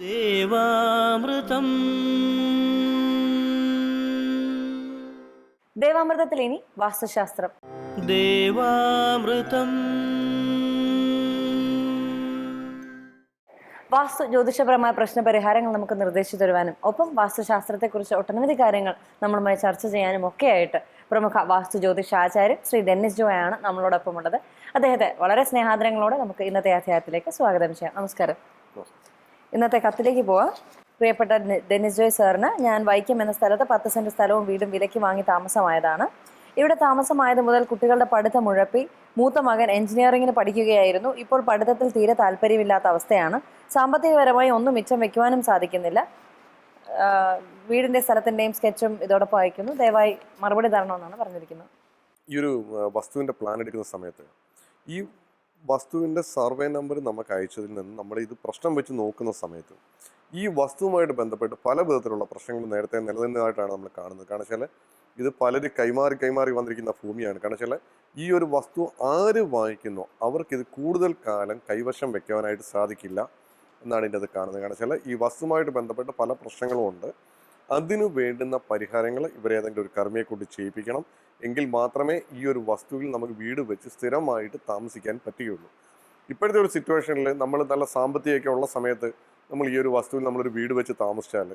ദേവാമൃതം. ദേവാമൃതത്തിൽ ഇനി വാസ്തുശാസ്ത്രം. ദേവാമൃതം. വാസ്തു ജ്യോതിഷപരമായ പ്രശ്നപരിഹാരങ്ങൾ നമുക്ക് നിർദ്ദേശിച്ചു തരുവാനും ഒപ്പം വാസ്തുശാസ്ത്രത്തെക്കുറിച്ച് ഒട്ടനവധി കാര്യങ്ങൾ നമ്മളുമായി ചർച്ച ചെയ്യാനും ഒക്കെയായിട്ട് പ്രമുഖ വാസ്തു ജ്യോതിഷ ആചാര്യൻ ശ്രീ ഡെന്നിസ് ആണ് നമ്മളോടൊപ്പം ഉള്ളത് അദ്ദേഹത്തെ വളരെ സ്നേഹാദരങ്ങളോടെ നമുക്ക് ഇന്നത്തെ അധ്യായത്തിലേക്ക് സ്വാഗതം ചെയ്യാം. നമസ്കാരം. ഇന്നത്തെ കത്തിലേക്ക് പോവാം. പ്രിയപ്പെട്ട ഡെനിസ് ജോയ് സാറിന് ഞാൻ വൈക്കം എന്ന സ്ഥലത്ത് പത്ത് സെന്റ് സ്ഥലവും വീടും വിലയ്ക്ക് വാങ്ങി താമസമായതാണ്. ഇവിടെ താമസമായത് മുതൽ കുട്ടികളുടെ പഠിത്തം മുഴപ്പി മൂത്ത മകൻ എഞ്ചിനീയറിംഗിന് പഠിക്കുകയായിരുന്നു. ഇപ്പോൾ പഠിത്തത്തിൽ തീരെ താല്പര്യമില്ലാത്ത അവസ്ഥയാണ്. സാമ്പത്തികപരമായി ഒന്നും മിച്ചം വെക്കുവാനും സാധിക്കുന്നില്ല. വീടിന്റെ സ്ഥലത്തിന്റെയും സ്കെച്ചും ഇതോടൊപ്പം അയക്കുന്നു. ദയവായി മറുപടി തരണമെന്നാണ് പറഞ്ഞിരിക്കുന്നത്. ഈ ഒരു വസ്തുവിന്റെ പ്ലാൻ എടുക്കുന്ന സമയത്ത് ഈ വസ്തുവിന്റെ സർവേ നമ്പർ നമുക്ക് അയച്ചതിൽ നിന്ന് നമ്മൾ ഇത് പ്രശ്നം വെച്ച് നോക്കുന്ന സമയത്ത് ഈ വസ്തുവുമായിട്ട് ബന്ധപ്പെട്ട് പല വിധത്തിലുള്ള പ്രശ്നങ്ങൾ നേരത്തെ നിലനിന്നതായിട്ടാണ് നമ്മൾ കാണുന്നത്. കാരണം വെച്ചാൽ ഇത് പലര് കൈമാറി കൈമാറി വന്നിരിക്കുന്ന ഭൂമിയാണ്. കാരണം വെച്ചാൽ ഈ ഒരു വസ്തു ആര് വാങ്ങിക്കുന്നോ അവർക്കിത് കൂടുതൽ കാലം കൈവശം വെക്കുവാനായിട്ട് സാധിക്കില്ല എന്നാണ് ഇതിന്റെ അത് കാണുന്നത്. കാരണം വെച്ചാൽ ഈ വസ്തുവുമായിട്ട് ബന്ധപ്പെട്ട് പല പ്രശ്നങ്ങളും ഉണ്ട്. അതിനു വേണ്ടുന്ന പരിഹാരങ്ങൾ ഇവരേതെങ്കിലും ഒരു കർമ്മിയെ കൊണ്ട് ചെയ്യിപ്പിക്കണം. എങ്കിൽ മാത്രമേ ഈ ഒരു വസ്തുവിൽ നമുക്ക് വീട് വെച്ച് സ്ഥിരമായിട്ട് താമസിക്കാൻ പറ്റുകയുള്ളൂ. ഇപ്പോഴത്തെ ഒരു സിറ്റുവേഷനിൽ നമ്മൾ നല്ല സാമ്പത്തികമൊക്കെ ഉള്ള സമയത്ത് നമ്മൾ ഈ ഒരു വസ്തുവിൽ നമ്മളൊരു വീട് വെച്ച് താമസിച്ചാൽ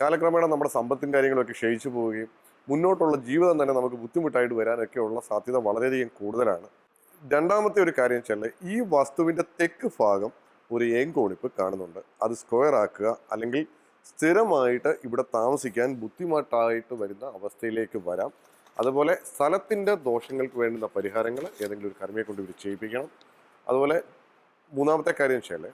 കാലക്രമേണ നമ്മുടെ സമ്പത്തിന്റെ കാര്യങ്ങളൊക്കെ ക്ഷയിച്ചു പോവുകയും മുന്നോട്ടുള്ള ജീവിതം തന്നെ നമുക്ക് ബുദ്ധിമുട്ടായിട്ട് വരാനൊക്കെ ഉള്ള സാധ്യത വളരെയധികം കൂടുതലാണ്. രണ്ടാമത്തെ ഒരു കാര്യം വെച്ചാൽ ഈ വസ്തുവിന്റെ തെക്ക് ഭാഗം ഒരു ഏങ്കോണിപ്പ് കാണുന്നുണ്ട്. അത് സ്ക്വയർ ആക്കുക അല്ലെങ്കിൽ സ്ഥിരമായിട്ട് ഇവിടെ താമസിക്കാൻ ബുദ്ധിമുട്ടായിട്ട് വരുന്ന അവസ്ഥയിലേക്ക് വരാം. അതുപോലെ സ്ഥലത്തിന്റെ ദോഷങ്ങൾക്ക് വേണ്ടുന്ന പരിഹാരങ്ങൾ ഏതെങ്കിലും ഒരു കർമ്മിയെ കൊണ്ട് ഇവർ ചെയ്യിപ്പിക്കണം. അതുപോലെ മൂന്നാമത്തെ കാര്യം വെച്ചാൽ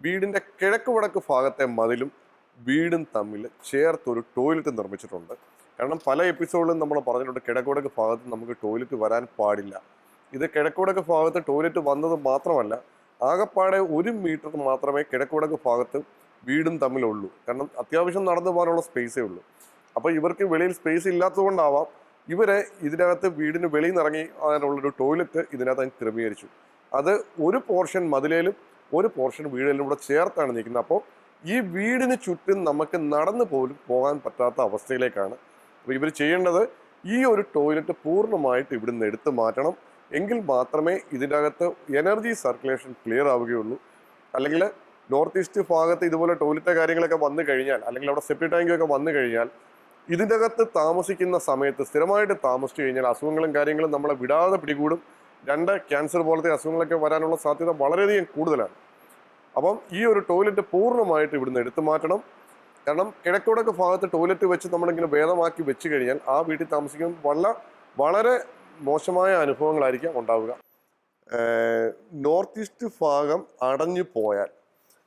വീടിന്റെ കിഴക്ക് വടക്ക് ഭാഗത്തെ മതിലും വീടും തമ്മിൽ ചേർത്തൊരു ടോയ്ലറ്റ് നിർമ്മിച്ചിട്ടുണ്ട്. കാരണം പല എപ്പിസോഡിലും നമ്മൾ പറഞ്ഞിട്ടുണ്ട് കിഴക്ക് വടക്ക് ഭാഗത്ത് നമുക്ക് ടോയ്ലറ്റ് വരാൻ പാടില്ല. ഇത് കിഴക്ക് വടക്ക് ഭാഗത്ത് ടോയ്ലറ്റ് വന്നത് മാത്രമല്ല ആകെപ്പാടെ ഒരു മീറ്റർ മാത്രമേ കിഴക്ക് വടക്ക് ഭാഗത്ത് വീടും തമ്മിലുള്ളൂ. കാരണം അത്യാവശ്യം നടന്നു പോകാനുള്ള സ്പേസേ ഉള്ളൂ. അപ്പോൾ ഇവർക്ക് വെളിയിൽ സ്പേസ് ഇല്ലാത്തതുകൊണ്ടാവാം ഇവരെ ഇതിനകത്ത് വീടിന് വെളിയിൽ നിന്ന് ഇറങ്ങി അതിനുള്ളൊരു ടോയ്ലറ്റ് ഇതിനകത്ത് ക്രമീകരിച്ചു. അത് ഒരു പോർഷൻ മതിലേലും ഒരു പോർഷൻ വീടിലും കൂടെ ചേർത്താണ് നിൽക്കുന്നത്. അപ്പോൾ ഈ വീടിന് ചുറ്റും നമുക്ക് നടന്നു പോലും പോകാൻ പറ്റാത്ത അവസ്ഥയിലേക്കാണ് അപ്പോൾ ഇവർ ചെയ്യേണ്ടത് ഈ ഒരു ടോയ്ലറ്റ് പൂർണമായിട്ട് ഇവിടുന്ന് എടുത്തു മാറ്റണം. എങ്കിൽ മാത്രമേ ഇതിനകത്ത് എനർജി സർക്കുലേഷൻ ക്ലിയർ ആവുകയുള്ളൂ. അല്ലെങ്കിൽ നോർത്ത് ഈസ്റ്റ് ഭാഗത്ത് ഇതുപോലെ ടോയ്ലറ്റ് കാര്യങ്ങളൊക്കെ വന്നു കഴിഞ്ഞാൽ അല്ലെങ്കിൽ അവിടെ സെപ്റ്റി ടാങ്കൊക്കെ വന്നു കഴിഞ്ഞാൽ ഇതിനകത്ത് താമസിക്കുന്ന സമയത്ത് സ്ഥിരമായിട്ട് താമസിച്ചു കഴിഞ്ഞാൽ അസുഖങ്ങളും കാര്യങ്ങളും നമ്മളെ വിടാതെ പിടികൂടും. രണ്ട് ക്യാൻസർ പോലത്തെ അസുഖങ്ങളൊക്കെ വരാനുള്ള സാധ്യത വളരെയധികം കൂടുതലാണ്. അപ്പം ഈ ഒരു ടോയ്ലറ്റ് പൂർണമായിട്ട് ഇവിടുന്ന് എടുത്തു മാറ്റണം. കാരണം കിഴക്കുടക്ക് ഭാഗത്ത് ടോയ്ലറ്റ് വെച്ച് നമ്മളിങ്ങനെ ഭേദമാക്കി വെച്ച് കഴിഞ്ഞാൽ ആ വീട്ടിൽ താമസിക്കുമ്പോൾ വളരെ വളരെ മോശമായ അനുഭവങ്ങളായിരിക്കാം ഉണ്ടാവുക. നോർത്ത് ഈസ്റ്റ് ഭാഗം അടഞ്ഞു പോയാൽ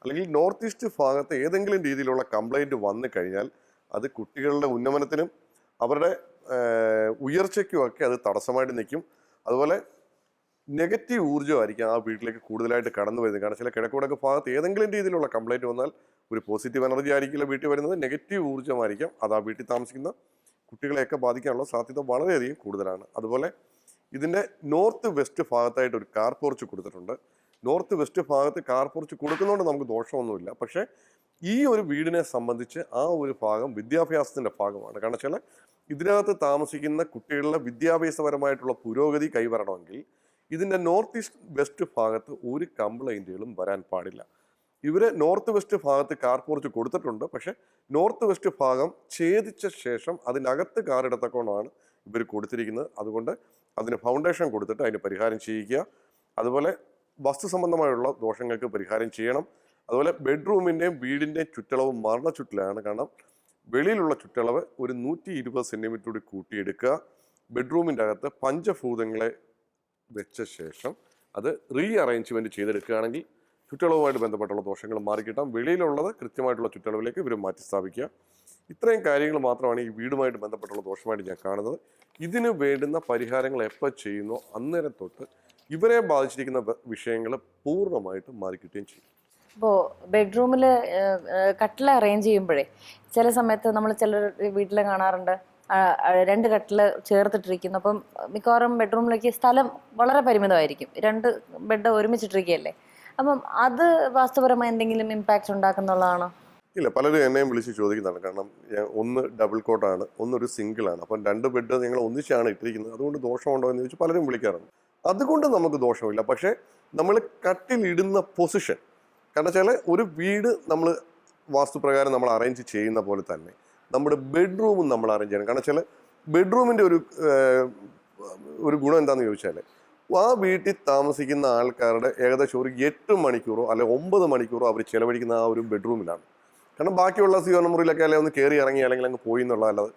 അല്ലെങ്കിൽ നോർത്ത് ഈസ്റ്റ് ഭാഗത്ത് ഏതെങ്കിലും രീതിയിലുള്ള കംപ്ലൈന്റ് വന്നു കഴിഞ്ഞാൽ അത് കുട്ടികളുടെ ഉന്നമനത്തിനും അവരുടെ ഉയർച്ചയ്ക്കുമൊക്കെ അത് തടസ്സമായിട്ട് നിൽക്കും. അതുപോലെ നെഗറ്റീവ് ഊർജമായിരിക്കും ആ വീട്ടിലേക്ക് കൂടുതലായിട്ട് കടന്നു വരുന്നത്. കാരണം ചില കിഴക്കുടക്ക് ഭാഗത്ത് ഏതെങ്കിലും രീതിയിലുള്ള കംപ്ലൈന്റ് വന്നാൽ ഒരു പോസിറ്റീവ് എനർജി ആയിരിക്കില്ല വീട്ടിൽ വരുന്നത്. നെഗറ്റീവ് ഊർജമായിരിക്കും അത് ആ വീട്ടിൽ താമസിക്കുന്ന കുട്ടികളെയൊക്കെ ബാധിക്കാനുള്ള സാധ്യത വളരെയധികം കൂടുതലാണ്. അതുപോലെ ഇതിന്റെ നോർത്ത് വെസ്റ്റ് ഭാഗത്തായിട്ട് ഒരു കാർ പോർച്ച് കൊടുത്തിട്ടുണ്ട്. നോർത്ത് വെസ്റ്റ് ഭാഗത്ത് കാർ പോർച്ച് കൊടുക്കുന്നതുകൊണ്ട് നമുക്ക് ദോഷമൊന്നുമില്ല. പക്ഷേ ഈ ഒരു വീടിനെ സംബന്ധിച്ച് ആ ഒരു ഭാഗം വിദ്യാഭ്യാസത്തിന്റെ ഭാഗമാണ്. കാരണം വെച്ചാൽ ഇതിനകത്ത് താമസിക്കുന്ന കുട്ടികളുടെ വിദ്യാഭ്യാസപരമായിട്ടുള്ള പുരോഗതി കൈവരണമെങ്കിൽ ഇതിന്റെ നോർത്ത് ഈസ്റ്റ് വെസ്റ്റ് ഭാഗത്ത് ഒരു കംപ്ലൈന്റുകളും വരാൻ പാടില്ല. ഇവർ നോർത്ത് വെസ്റ്റ് ഭാഗത്ത് കാർ പോർച്ച് കൊടുത്തിട്ടുണ്ട്. പക്ഷേ നോർത്ത് വെസ്റ്റ് ഭാഗം ഛേദിച്ച ശേഷം അതിനകത്ത് കാർ ഇടത്തക്കോണമാണ് ഇവർ കൊടുത്തിരിക്കുന്നത്. അതുകൊണ്ട് അതിന് ഫൗണ്ടേഷൻ കൊടുത്തിട്ട് അതിന് പരിഹാരം ചെയ്യിക്കുക. അതുപോലെ വസ്തു സംബന്ധമായുള്ള ദോഷങ്ങൾക്ക് പരിഹാരം ചെയ്യണം. അതുപോലെ ബെഡ്റൂമിന്റെയും വീടിന്റെയും ചുറ്റളവ് മരണ ചുറ്റിലാണ് കാരണം വെളിയിലുള്ള ചുറ്റളവ് ഒരു നൂറ്റി ഇരുപത് സെന്റിമീറ്റർ കൂടി കൂട്ടിയെടുക്കുക. ബെഡ്റൂമിന്റെ അകത്ത് പഞ്ചഭൂതങ്ങളെ വെച്ച ശേഷം അത് റീ അറേഞ്ച്മെന്റ് ചെയ്തെടുക്കുകയാണെങ്കിൽ ചുറ്റളവുമായിട്ട് ബന്ധപ്പെട്ടുള്ള ദോഷങ്ങൾ മാറിക്കിട്ടാം. വെളിയിലുള്ളത് കൃത്യമായിട്ടുള്ള ചുറ്റളവിലേക്ക് ഇവർ മാറ്റി സ്ഥാപിക്കുക. ഇത്രയും കാര്യങ്ങൾ മാത്രമാണ് ഈ വീടുമായിട്ട് ബന്ധപ്പെട്ടുള്ള ദോഷമായിട്ട് ഞാൻ കാണുന്നത്. ഇതിന് വേണ്ടുന്ന പരിഹാരങ്ങൾ എപ്പോൾ ചെയ്യുന്നോ അന്നേരം തൊട്ട് ഇവരെ ബാധിച്ചിരിക്കുന്ന വിഷയങ്ങൾ പൂർണമായിട്ട് മാറിക്കിട്ടുകയും ചെയ്യും. ഇപ്പോൾ ബെഡ്റൂമിൽ കട്ടിൽ അറേഞ്ച് ചെയ്യുമ്പോഴേ ചില സമയത്ത് നമ്മൾ ചിലർ വീട്ടിൽ കാണാറുണ്ട് രണ്ട് കട്ടിൽ ചേർത്തിട്ടിരിക്കുന്നു. അപ്പം മിക്കവാറും ബെഡ്റൂമിലേക്ക് സ്ഥലം വളരെ പരിമിതമായിരിക്കും. രണ്ട് ബെഡ് ഒരുമിച്ചിട്ടിരിക്കുകയല്ലേ? അപ്പം അത് വാസ്തുപരമായി എന്തെങ്കിലും ഇമ്പാക്റ്റ് ഉണ്ടാക്കുന്നുള്ളതാണോ? ഇല്ല പലരും എന്നെയും വിളിച്ച് ചോദിക്കുന്നതാണ്. കാരണം ഒന്ന് ഡബിൾ കോട്ടാണ് ഒന്നൊരു സിംഗിളാണ് അപ്പം രണ്ട് ബെഡ് നിങ്ങൾ ഒന്നിച്ചാണ് ഇട്ടിരിക്കുന്നത്. അതുകൊണ്ട് ദോഷമുണ്ടോ എന്ന് ചോദിച്ച് പലരും വിളിക്കാറുണ്ട്. അതുകൊണ്ട് നമുക്ക് ദോഷമില്ല. പക്ഷേ നമ്മൾ കട്ടിലിടുന്ന പൊസിഷൻ കാരണം വെച്ചാൽ ഒരു വീട് നമ്മൾ വാസ്തുപ്രകാരം നമ്മൾ അറേഞ്ച് ചെയ്യുന്ന പോലെ തന്നെ നമ്മുടെ ബെഡ്റൂമും നമ്മൾ അറേഞ്ച് ചെയ്യണം. കാരണം വെച്ചാൽ ബെഡ്റൂമിന്റെ ഒരു ഒരു ഗുണം എന്താണെന്ന് ചോദിച്ചാൽ ആ വീട്ടിൽ താമസിക്കുന്ന ആൾക്കാരുടെ ഏകദേശം ഒരു എട്ട് മണിക്കൂറോ അല്ലെ ഒമ്പത് മണിക്കൂറോ അവർ ചിലവഴിക്കുന്ന ആ ഒരു ബെഡ്റൂമിലാണ്. കാരണം ബാക്കിയുള്ള സീവന മുറിയിലൊക്കെ അല്ലെങ്കിൽ ഒന്ന് കയറി ഇറങ്ങി അല്ലെങ്കിൽ അങ്ങ് പോയി എന്നുള്ളതല്ലാതെ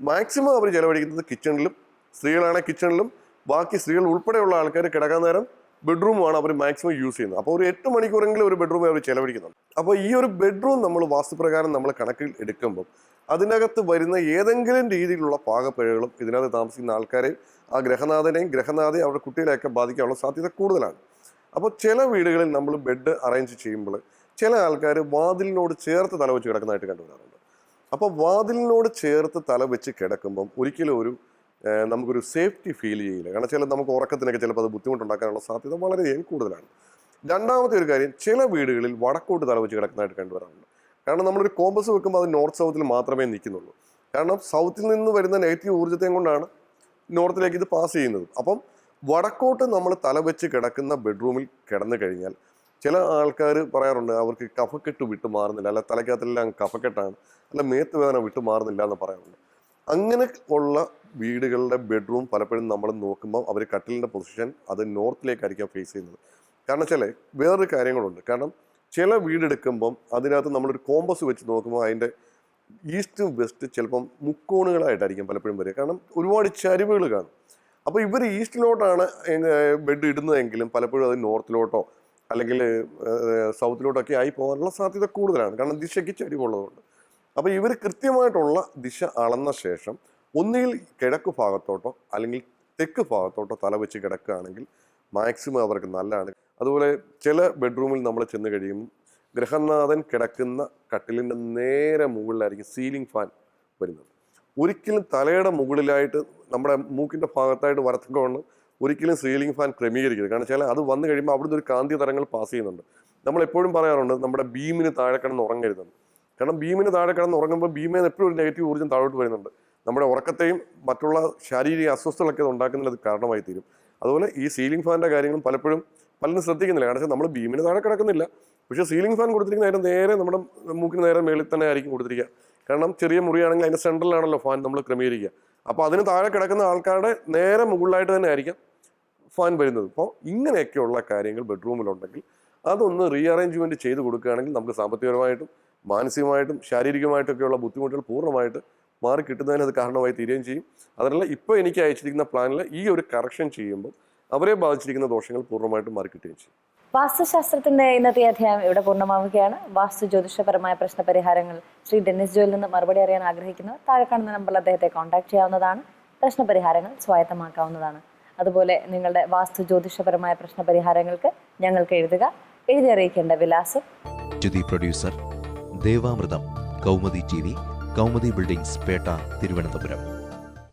മാക്സിമം അവർ ചിലവഴിക്കുന്നത് കിച്ചണിലും സ്ത്രീകളാണെങ്കിൽ കിച്ചണിലും ബാക്കി സ്ത്രീകൾ ഉൾപ്പെടെയുള്ള ആൾക്കാർ കിടക്കാൻ നേരം ബെഡ്റൂമാണ് അവർ മാക്സിമം യൂസ് ചെയ്യുന്നത്. അപ്പോൾ ഒരു എട്ട് മണിക്കൂറെങ്കിലും ഒരു ബെഡ്റൂം അവർ ചിലവഴിക്കുന്നുണ്ട്. അപ്പോൾ ഈ ഒരു ബെഡ്റൂം നമ്മൾ വാസ്തുപ്രകാരം നമ്മൾ കണക്കിൽ എടുക്കുമ്പോൾ അതിനകത്ത് വരുന്ന ഏതെങ്കിലും രീതിയിലുള്ള പാകപ്പിഴകളും ഇതിനകത്ത് താമസിക്കുന്ന ആൾക്കാരെയും ആ ഗ്രഹനാഥനെയും ഗ്രഹനാഥയും അവരുടെ കുട്ടികളെയൊക്കെ ബാധിക്കാനുള്ള സാധ്യത കൂടുതലാണ്. അപ്പോൾ ചില വീടുകളിൽ നമ്മൾ ബെഡ് അറേഞ്ച് ചെയ്യുമ്പോൾ ചില ആൾക്കാർ വാതിലിനോട് ചേർത്ത് തല വെച്ച് കിടക്കുന്നതായിട്ട് കണ്ടുവരാറുണ്ട്. അപ്പോൾ വാതിലിനോട് ചേർത്ത് തല വെച്ച് കിടക്കുമ്പം ഒരിക്കലും ഒരു നമുക്കൊരു സേഫ്റ്റി ഫീൽ ചെയ്യില്ല. കാരണം ചില നമുക്ക് ഉറക്കത്തിനൊക്കെ ചിലപ്പോൾ അത് ബുദ്ധിമുട്ടുണ്ടാക്കാനുള്ള സാധ്യത വളരെയധികം കൂടുതലാണ്. രണ്ടാമത്തെ ഒരു കാര്യം ചില വീടുകളിൽ വടക്കോട്ട് തല വെച്ച് കിടക്കുന്നതായിട്ട് കണ്ടുവരാറുണ്ട്. കാരണം നമ്മളൊരു കോമ്പസ് വെക്കുമ്പോൾ അത് നോർത്ത് സൗത്തിൽ മാത്രമേ നിൽക്കുന്നുള്ളൂ. കാരണം സൗത്തിൽ നിന്ന് വരുന്ന നെഗറ്റീവ് ഊർജത്തെയും കൊണ്ടാണ് നോർത്തിലേക്ക് ഇത് പാസ് ചെയ്യുന്നത്. അപ്പം വടക്കോട്ട് നമ്മൾ തല വെച്ച് കിടക്കുന്ന ബെഡ്റൂമിൽ കിടന്നു കഴിഞ്ഞാൽ ചില ആൾക്കാർ പറയാറുണ്ട് അവർക്ക് കഫക്കെട്ട് വിട്ടു മാറുന്നില്ല. അല്ല തലയ്ക്കകത്തെല്ലാം കഫക്കെട്ടാണ്. അല്ല മേത്ത് വേദന വിട്ടു മാറുന്നില്ല എന്ന് പറയാറുണ്ട്. അങ്ങനെ ഉള്ള വീടുകളുടെ ബെഡ്റൂം പലപ്പോഴും നമ്മൾ നോക്കുമ്പോൾ അവർ കട്ടിലിന്റെ പൊസിഷൻ അത് നോർത്തിലേക്കായിരിക്കാം ഫേസ് ചെയ്യുന്നത്. കാരണം വെച്ചാൽ വേറൊരു കാര്യങ്ങളുണ്ട്. കാരണം ചില വീടെടുക്കുമ്പം അതിനകത്ത് നമ്മളൊരു കോമ്പസ് വെച്ച് നോക്കുമ്പോൾ അതിന്റെ ഈസ്റ്റ് വെസ്റ്റ് ചിലപ്പം മുക്കോണുകളായിട്ടായിരിക്കും പലപ്പോഴും വരിക. കാരണം ഒരുപാട് ചരിവുകൾ കാണും. അപ്പോൾ ഇവർ ഈസ്റ്റിലോട്ടാണ് ബെഡ് ഇടുന്നതെങ്കിലും പലപ്പോഴും അത് നോർത്തിലോട്ടോ അല്ലെങ്കിൽ സൗത്തിലോട്ടൊക്കെ ആയി പോകാനുള്ള സാധ്യത കൂടുതലാണ്. കാരണം ദിശയ്ക്ക് ചരിവുള്ളതുകൊണ്ട്. അപ്പോൾ ഇവർ കൃത്യമായിട്ടുള്ള ദിശ അളന്ന ശേഷം ഒന്നുകിൽ കിഴക്ക് ഭാഗത്തോട്ടോ അല്ലെങ്കിൽ തെക്ക് ഭാഗത്തോട്ടോ തല വെച്ച് കിടക്കുകയാണെങ്കിൽ മാക്സിമം അവർക്ക് നല്ലതാണ്. അതുപോലെ ചില ബെഡ്റൂമിൽ നമ്മൾ ചെന്ന് കഴിയുമ്പോൾ ഗൃഹനാഥൻ കിടക്കുന്ന കട്ടിലിന്റെ നേരെ മുകളിലായിരിക്കും സീലിംഗ് ഫാൻ വരുന്നത്. ഒരിക്കലും തലയുടെ മുകളിലായിട്ട് നമ്മുടെ മൂക്കിന്റെ ഭാഗത്തായിട്ട് വരത്തുകൊണ്ട് ഒരിക്കലും സീലിംഗ് ഫാൻ ക്രമീകരിക്കരുത്. കാരണം വെച്ചാൽ അത് വന്നു കഴിയുമ്പോൾ അവിടുന്ന് ഒരു കാന്തി തരങ്ങൾ പാസ് ചെയ്യുന്നുണ്ട്. നമ്മൾ എപ്പോഴും പറയാറുണ്ട് നമ്മുടെ ബീമിന് താഴെ കിടന്ന് ഉറങ്ങരുതെന്ന്. കാരണം ബീമിന് താഴെ കിടന്ന് ഉറങ്ങുമ്പോൾ ബീമിൽ എപ്പോഴും ഒരു നെഗറ്റീവ് ഊർജം താഴോട്ട് വരുന്നുണ്ട്. നമ്മുടെ ഉറക്കത്തെയും മറ്റുള്ള ശാരീരിക അസ്വസ്ഥതകളൊക്കെ ഉണ്ടാക്കുന്നതിന് അത് കാരണമായി തീരും. അതുപോലെ ഈ സീലിംഗ് ഫാനിന്റെ കാര്യങ്ങളും പലപ്പോഴും പലരും ശ്രദ്ധിക്കുന്നില്ല. കാരണം നമ്മൾ ബീമിന് താഴെ കിടക്കുന്നില്ല. പക്ഷേ സീലിംഗ് ഫാൻ കൊടുത്തിരിക്കുന്ന അതിന്റെ നേരെ നമ്മുടെ മൂക്കിന് നേരെ മേളിൽ തന്നെ ആയിരിക്കും കൊടുത്തിരിക്കുക. കാരണം ചെറിയ മുറിയാണെങ്കിൽ അതിന്റെ സെൻട്രലാണല്ലോ ഫാൻ നമ്മൾ ക്രമീകരിക്കുക. അപ്പോൾ അതിന് താഴെ കിടക്കുന്ന ആൾക്കാരുടെ നേരെ മുകളിലായിട്ട് തന്നെ ആയിരിക്കാം ഫാൻ വരുന്നത്. അപ്പോൾ ഇങ്ങനെയൊക്കെയുള്ള കാര്യങ്ങൾ ബെഡ്റൂമിലുണ്ടെങ്കിൽ അതൊന്ന് റീഅറേഞ്ച്മെന്റ് ചെയ്ത് കൊടുക്കുകയാണെങ്കിൽ നമുക്ക് സാമ്പത്തികപരമായിട്ടും മാനസികമായിട്ടും ശാരീരികമായിട്ടൊക്കെയുള്ള ബുദ്ധിമുട്ടുകൾ പൂർണമായിട്ട് മാറി കിട്ടുന്നതിന് അത് കാരണമായി തീരുകയും ചെയ്യും. അതല്ല ഇപ്പോൾ എനിക്ക് അയച്ചിരിക്കുന്ന പ്ലാനിൽ ഈ ഒരു കറക്ഷൻ ചെയ്യുമ്പോൾ അവരെ ബാധിച്ചിരിക്കുന്ന ദോഷങ്ങൾ പൂർണമായിട്ടും മാറി കിട്ടുകയും ചെയ്യും. വാസ്തുശാസ്ത്രത്തിന്റെ ഇന്നത്തെ അധ്യായം ഇവിടെ പൂർണമാവുകയാണ്. വാസ്തു ജ്യോതിഷപരമായ പ്രശ്ന പരിഹാരങ്ങൾ ശ്രീ ഡെന്നിസ് ജോയിൽ നിന്ന് മറുപടി അറിയാൻ ആഗ്രഹിക്കുന്നു. താഴെ കാണുന്ന നമ്പറിൽ അദ്ദേഹത്തെ കോൺടാക്ട് ചെയ്യാവുന്നതാണ്. പ്രശ്ന പരിഹാരങ്ങൾ സ്വായത്തമാക്കാവുന്നതാണ്. അതുപോലെ നിങ്ങളുടെ വാസ്തു ജ്യോതിഷപരമായ പ്രശ്ന പരിഹാരങ്ങൾക്ക് ഞങ്ങൾക്ക് എഴുതുക. എഴുതി അറിയിക്കേണ്ട വിലാസം. Producer Devamritham Kaumudi T V Kaumudi buildings Pettah Thiruvananthapuram.